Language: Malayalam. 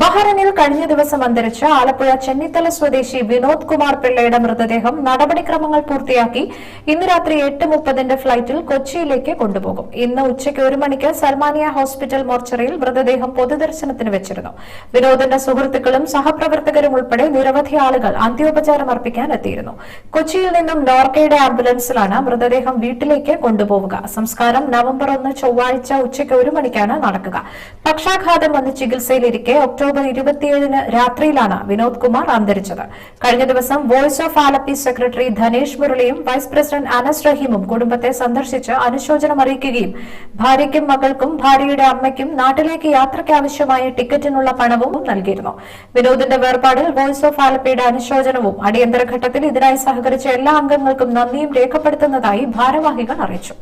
ബഹ്റൈനിൽ കഴിഞ്ഞ ദിവസം അന്തരിച്ച ആലപ്പുഴ ചെന്നിത്തല സ്വദേശി വിനോദ് കുമാർ പിള്ളയുടെ മൃതദേഹം നടപടിക്രമങ്ങൾ പൂർത്തിയാക്കി ഇന്ന് രാത്രി എട്ട് മുപ്പതിന്റെ ഫ്ളൈറ്റിൽ കൊച്ചിയിലേക്ക് കൊണ്ടുപോകും. ഇന്ന് ഉച്ചയ്ക്ക് ഒരു മണിക്ക് സൽമാനിയ ഹോസ്പിറ്റൽ മോർച്ചറിയിൽ മൃതദേഹം പൊതുദർശനത്തിന് വെച്ചിരുന്നു. വിനോദിന്റെ സുഹൃത്തുക്കളും സഹപ്രവർത്തകരും ഉൾപ്പെടെ നിരവധി ആളുകൾ അന്ത്യോപചാരം അർപ്പിക്കാൻ എത്തിയിരുന്നു. കൊച്ചിയിൽ നിന്നും നോർക്കയുടെ ആംബുലൻസിലാണ് മൃതദേഹം വീട്ടിലേക്ക് കൊണ്ടുപോവുക. സംസ്കാരം നവംബർ ഒന്ന് ചൊവ്വാഴ്ച ഉച്ചയ്ക്ക് ഒരു മണിക്കാണ് നടക്കുക. പക്ഷാഘാതം വന്ന് ചികിത്സയിലിരിക്കെ ഒക്ടോബർ ഇരുപത്തിയേഴിന് രാത്രിയിലാണ് വിനോദ് കുമാർ അന്തരിച്ചത്. കഴിഞ്ഞ ദിവസം voice of Alleppey secretary Dhanesh മുരളിയും vice president Anas റഹീമും കുടുംബത്തെ സന്ദർശിച്ച് അനുശോചനം അറിയിക്കുകയും ഭാര്യയ്ക്കും മകൾക്കും ഭാര്യയുടെ അമ്മയ്ക്കും നാട്ടിലേക്ക് യാത്രയ്ക്ക് ആവശ്യമായ ടിക്കറ്റിനുള്ള പണവും നൽകിയിരുന്നു. വിനോദിന്റെ വേർപാടിൽ വോയിസ് ഓഫ് ആലപ്പിയുടെ അനുശോചനവും അടിയന്തര ഘട്ടത്തിൽ ഇതിനായി സഹകരിച്ച എല്ലാ അംഗങ്ങൾക്കും നന്ദിയും രേഖപ്പെടുത്തുന്നതായി ഭാരവാഹികൾ അറിയിച്ചു.